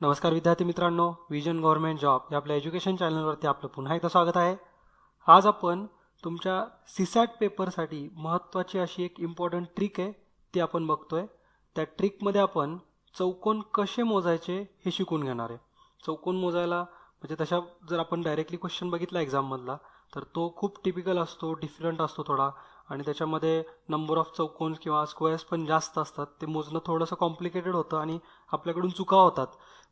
नमस्कार विद्यार्थी मित्रांनो विजन गव्हर्नमेंट जॉब या आपल्या एज्युकेशन चॅनलवरती आपलं पुन्हा एकदा स्वागत आहे. आज आपण तुमच्या सीसॅट पेपरसाठी महत्त्वाची अशी एक इम्पॉर्टंट ट्रिक आहे ती आपण बघतोय. त्या ट्रिकमध्ये आपण चौकोन कसे मोजायचे हे शिकून घेणार आहे. चौकोन मोजायला म्हणजे तशा जर आपण डायरेक्टली क्वेश्चन बघितला एक्झाममधला तर तो खूप टिपिकल असतो डिफरंट असतो थोडा. आणि त्याच्यामध्ये नंबर ऑफ चौकोन किंवा स्क्वेअर्स पण जास्त असतात. ते मोजणं थोडंसं कॉम्प्लिकेटेड होतं आणि आपल्याकडून चुका होतात.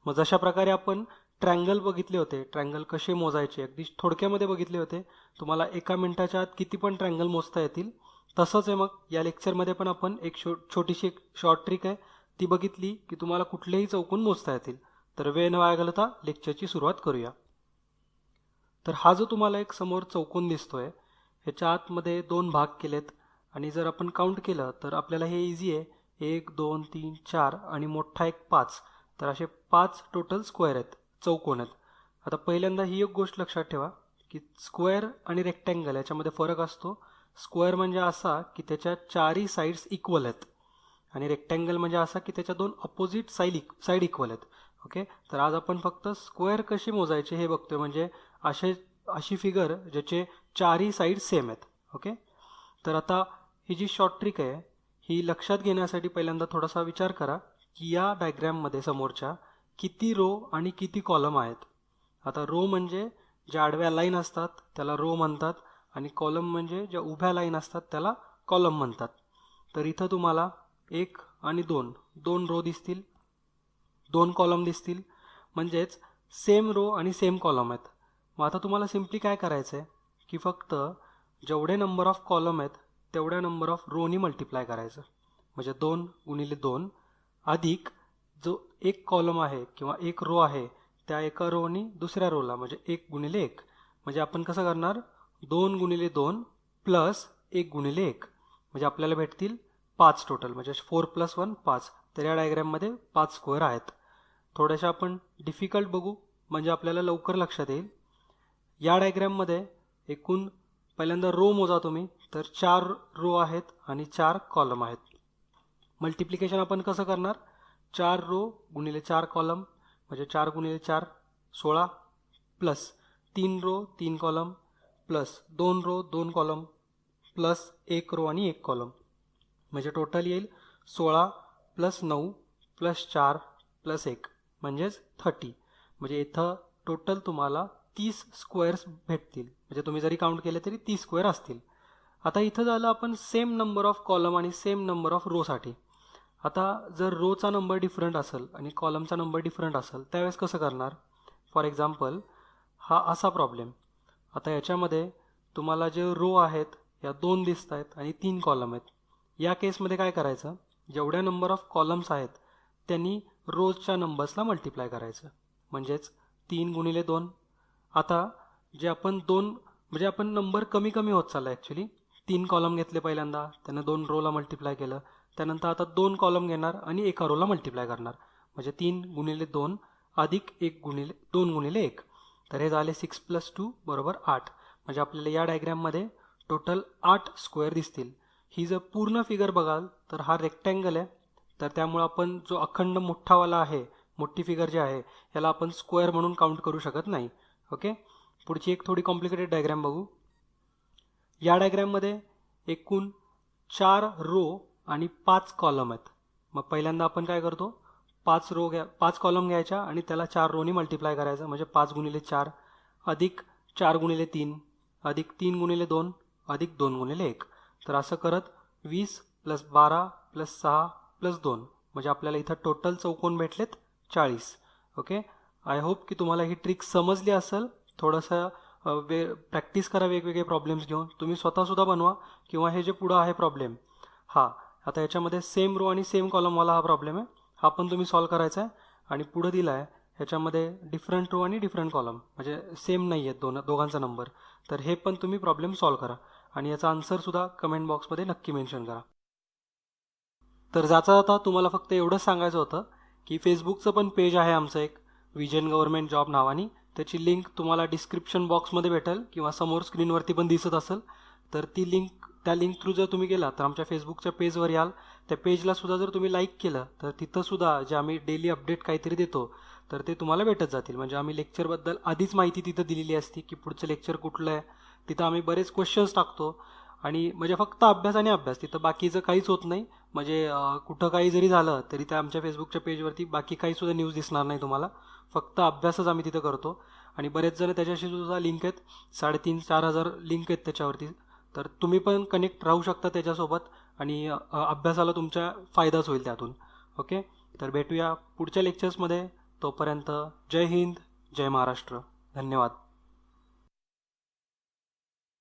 मग जशा प्रकारे आपण ट्रँगल बघितले होते ट्रँगल कसे मोजायचे अगदी थोडक्यामध्ये बघितले होते तुम्हाला एका मिनिटाच्या आत किती पण ट्रँगल मोजता येतील. तसंच आहे मग या लेक्चरमध्ये पण आपण एक शो छोटीशी एक शॉर्ट ट्रिक आहे. ती बघितली की तुम्हाला कुठलेही चौकून मोजता येतील. तर वेळ न वाया घालता लेक्चरची सुरुवात करूया. तर हा जो तुम्हाला एक समोर चौकोन दिसतोय ह्याच्या आतमध्ये दोन भाग केलेत. आणि जर आपण काउंट केलं तर आपल्याला हे इझी आहे. एक दोन तीन चार आणि मोठा एक पाच. तर असे पाच टोटल स्क्वेअर आहेत चौकोन आहेत. आता पहिल्यांदा ही एक गोष्ट लक्षात ठेवा की स्क्वेअर आणि रेक्टँगल याच्यामध्ये फरक असतो. स्क्वेअर म्हणजे असा की त्याच्या चारही साईड्स इक्वल आहेत. आणि रेक्टँगल म्हणजे असा की त्याच्या दोन अपोजिट साईड साईड इक्वल आहेत. ओके तर आज आपण फक्त स्क्वेअर कशी मोजायचे हे बघतोय. म्हणजे असे अशी फिगर ज्याचे चारही साईड सेम आहेत. ओके तर आता ही जी शॉर्ट ट्रिक आहे ही लक्षात घेण्यासाठी पहिल्यांदा थोडासा विचार करा. की या डायग्रॅममध्ये समोरच्या किती रो आणि किती कॉलम आहेत. आता रो म्हणजे ज्या आडव्या लाईन असतात त्याला रो म्हणतात आणि कॉलम म्हणजे ज्या उभ्या लाईन असतात त्याला कॉलम म्हणतात. तर इथं तुम्हाला एक आणि दोन दोन रो दिसतील दोन कॉलम दिसतील. म्हणजेच सेम रो आणि सेम कॉलम आहेत. मग आता तुम्हाला सिम्पली काय करायचं आहे की फक्त जेवढे नंबर ऑफ कॉलम आहेत तेवढ्या नंबर ऑफ रोनी मल्टिप्लाय करायचं. म्हणजे दोन गुणिले दोन अधिक जो एक कॉलम आहे किंवा एक रो आहे त्या एका रोनी दुसऱ्या रोला म्हणजे एक गुणिले एक. म्हणजे आपण कसं करणार? दोन गुणिले दोन प्लस एक गुणिले एक. म्हणजे आपल्याला भेटतील पाच टोटल म्हणजे फोर प्लस वन पाच. तर या डायग्रॅममध्ये पाच स्क्वेअर आहेत. थोड्याशा आपण डिफिकल्ट बघू. म्हणजे आपल्याला लवकर लक्षात येईल. या डायग्रॅममध्ये एकूण पहिल्यांदा रो मोजा तुम्ही. तर चार रो आहेत आणि चार कॉलम आहेत. मल्टिप्लिकेशन आपण कसं करणार? चार रो गुणिले चार कॉलम म्हणजे चार गुणिले चार सोळा प्लस. तीन रो तीन कॉलम प्लस. दोन रो दोन कॉलम प्लस एक रो आणि एक कॉलम. म्हणजे टोटल येईल सोळा प्लस नऊ प्लस चार प्लस एक म्हणजेच थर्टी. म्हणजे इथं टोटल तुम्हाला तीस स्क्वेअर्स भेटतील. म्हणजे तुम्ही जरी काउंट केले तरी तीस स्क्वेअर असतील. आता इथं झालं आपण सेम नंबर ऑफ कॉलम आणि सेम नंबर ऑफ रोसाठी आता जर रोचा नंबर डिफरंट असेल आणि कॉलमचा नंबर डिफरंट असेल त्यावेळेस कसं करणार? फॉर एक्झाम्पल हा असा प्रॉब्लेम आता याच्यामध्ये तुम्हाला जे रो आहेत या दोन दिसत आहेत आणि तीन कॉलम आहेत. या केसमध्ये काय करायचं? जेवढ्या नंबर ऑफ कॉलम्स आहेत त्यांनी रोजच्या नंबर्सला मल्टिप्लाय करायचं. म्हणजेच तीन गुणिले दोन. आता जे आपण दोन म्हणजे आपण नंबर कमी कमी होत चालला ॲक्च्युली तीन कॉलम घेतले पहिल्यांदा त्यानं दोन रोला मल्टिप्लाय केलं. त्यानंतर आता दोन कॉलम घेणार आणि एका रोला मल्टिप्लाय करणार. म्हणजे तीन गुणिले दोन अधिक एक गुणिले दोन गुणिले एक. तर हे झाले सिक्स प्लस टू बरोबर आठ. म्हणजे आपल्याला या डायग्रॅममध्ये टोटल आठ स्क्वेअर दिसतील. ही जर पूर्ण फिगर बघाल तर हा रेक्टँगल आहे. तर त्यामुळं आपण जो अखंड मोठावाला आहे मोठी फिगर जी आहे याला आपण स्क्वेअर म्हणून काउंट करू शकत नाही. ओके पुढची एक थोडी कॉम्प्लिकेटेड डायग्रॅम बघू. या डायग्रॅममध्ये एकूण चार रो आणि पाच कॉलम आहेत. मग पहिल्यांदा आपण काय करतो? पाच रो घ्या पाच कॉलम घ्यायच्या आणि त्याला चार रोनी मल्टिप्लाय करायचं. म्हणजे पाच गुणिले चार अधिक चार गुणिले तीन अधिक तीन गुणिले दोन अधिक दोन गुणिले एक. तर असं करत वीस प्लस बारा प्लस सहा प्लस दोन. म्हणजे आपल्याला इथं टोटल चौकोन भेटलेत चाळीस. ओके आय होप की तुम्हाला ही ट्रिक समजली असेल. थोडंसं वे प्रॅक्टिस करा वेगवेगळे प्रॉब्लेम्स घेऊन. तुम्ही स्वतःसुद्धा बनवा किंवा हे जे पुढं आहे प्रॉब्लेम हा. आता याच्यामध्ये सेम रो आणि सेम कॉलमवाला हा प्रॉब्लेम आहे. हा पण तुम्ही सॉल्व करायचा आहे. आणि पुढं दिला आहे ह्याच्यामध्ये डिफरंट रो आणि डिफरंट कॉलम म्हणजे सेम नाही आहेत दोन दोघांचा नंबर तर हे पण तुम्ही प्रॉब्लेम सॉल्व करा. आणि याचा आन्सरसुद्धा कमेंट बॉक्समध्ये नक्की मेन्शन करा. तर जाता जाता तुम्हाला फक्त एवढंच सांगायचं होतं की फेसबुकचं पण पेज आहे आमचं एक विजन गव्हर्नमेंट जॉब नावाने. त्याची लिंक तुम्हाला डिस्क्रिप्शन बॉक्समध्ये भेटेल किंवा समोर स्क्रीनवरती पण दिसत असेल. तर ती लिंक त्या लिंक थ्रू जर तुम्ही गेला तर आमच्या फेसबुकच्या पेजवर याल. त्या पेजला सुद्धा जर तुम्ही लाईक केलं तर तिथंसुद्धा जे आम्ही डेली अपडेट काहीतरी देतो तर ते तुम्हाला भेटत जातील. म्हणजे आम्ही लेक्चरबद्दल आधीच माहिती तिथं दिलेली असते की पुढचं लेक्चर कुठलं आहे. तिथं आम्ही बरेच क्वेश्चन्स टाकतो. आणि म्हणजे फक्त अभ्यास आणि अभ्यास तिथं बाकीचं काहीच होत नाही म्हणजे कुठं काही जरी झालं तरी त्या आमच्या फेसबुकच्या पेजवरती बाकी काही सुद्धा न्यूज दिसणार नाही तुम्हाला. फक्त अभ्यासच आम्ही तिथं करतो. आणि बरेच जण त्याच्याशी सुद्धा लिंक आहेत. साडेतीन चार हजार लिंक आहेत त्याच्यावरती. तर तुम्ही पण कनेक्ट राहू शकता त्याच्यासोबत आणि अभ्यासाला तुमच्या फायदाच होईल त्यातून. ओके तर भेटूया पुढच्या लेक्चर्समध्ये तोपर्यंत जय हिंद जय महाराष्ट्र. धन्यवाद.